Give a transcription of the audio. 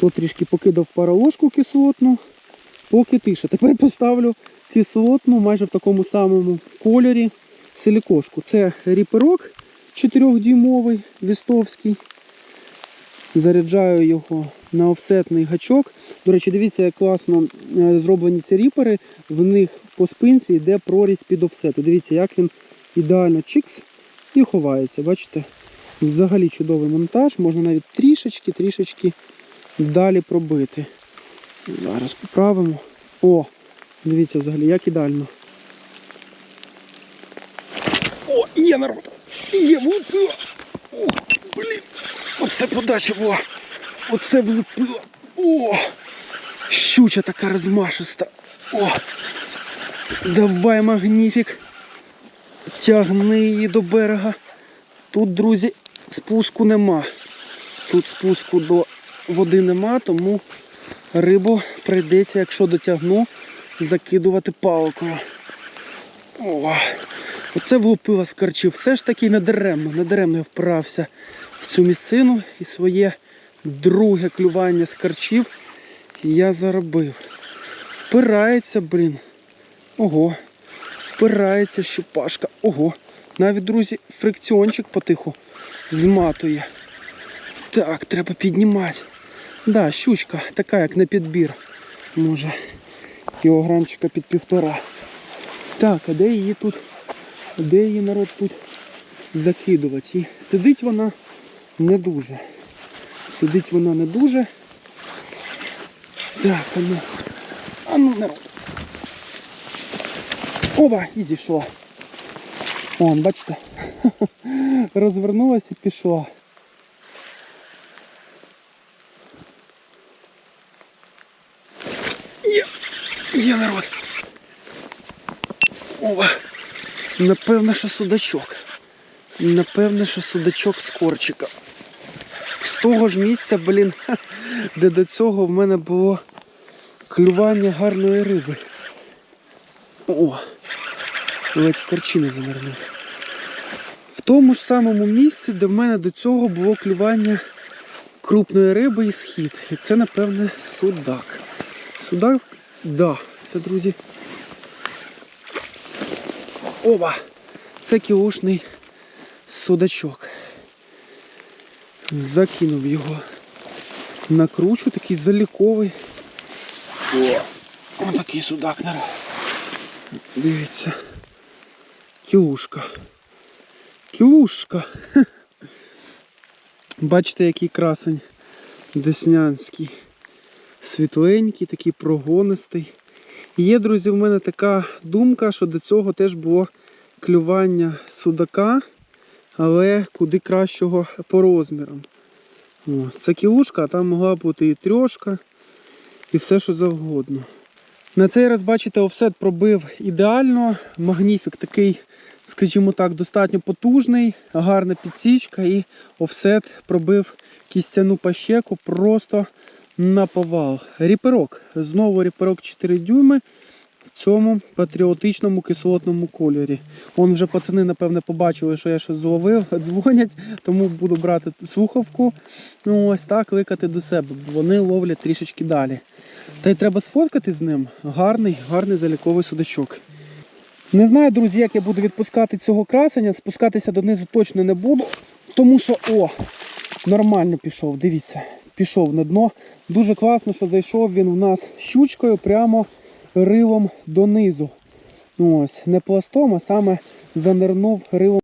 То трішки покидав пароложку кислотну, поки тише. Тепер поставлю кислотну майже в такому самому кольорі силікошку. Це ріперок 4-дюймовий вістовський. Заряджаю його на офсетний гачок. До речі, дивіться, як класно е, зроблені ці ріпери. В них по спинці йде прорізь під офсети. Дивіться, як він ідеально чикс і ховається. Бачите? Взагалі чудовий монтаж. Можна навіть трішечки, трішечки далі пробити. Зараз поправимо. О, дивіться взагалі, як ідеально. О, є народ! Є влупило! Ух блін! Оце подача була! Оце влупило! О! Щуча така розмашиста! О! Давай, магніфік! Тягни її до берега. Тут, друзі, спуску нема. Тут спуску до води нема, тому рибу прийдеться, якщо дотягну, закидувати палкою. О, оце влупила з карчів. Все ж таки недаремно, недаремно я вправся в цю місцину і своє друге клювання з карчів я заробив. Впирається, блін. Ого. Впирається щупашка. Ого. Навіть, друзі, фрикціончик потиху зматує. Так, треба піднімати. Да, щучка, така як на підбір. Може, кілограмчика під півтора. Так, а де її тут? Де її народ тут закидувати? І сидить вона не дуже. Сидить вона не дуже. Так, а ну. А ну, народ. Оба, і зійшла. Вон, бачите? Розвернулася і пішла. Є, є народ. Ова. Напевно, що судачок. Напевно, що судачок з корчика. З того ж місця, блін, де до цього в мене було клювання гарної риби. О, ледь в корчини замернув. В тому ж самому місці, де в мене до цього було клювання крупної риби і схід. І це, напевне, судак. Судак, да, це, друзі. Оба! Це кілошний судачок. Закинув його на кручу, такий заліковий. О, ось такий судак народ. Дивіться. Кілушка. Кілушка. Бачите, який красень деснянський. Світленький, такий прогонистий. Є, друзі, в мене така думка, що до цього теж було клювання судака, але куди кращого по розмірам. Ось, це кілушка, а там могла бути і трьошка, і все, що завгодно. На цей раз, бачите, офсет пробив ідеально. Магніфік такий, скажімо так, достатньо потужний, гарна підсічка і офсет пробив кістяну пащеку просто на повал. Ріперок. Знову ріперок 4 дюйми в цьому патріотичному кислотному кольорі. Вон вже пацани, напевне, побачили, що я щось зловив, дзвонять, тому буду брати слухавку. Ну ось так кликати до себе, бо вони ловлять трішечки далі. Та й треба сфоткати з ним. Гарний, гарний заліковий судачок. Не знаю, друзі, як я буду відпускати цього красення. Спускатися донизу точно не буду, тому що, о, нормально пішов, дивіться, пішов на дно. Дуже класно, що зайшов він в нас щучкою прямо рилом донизу. Ось, не пластом, а саме занирнув рилом.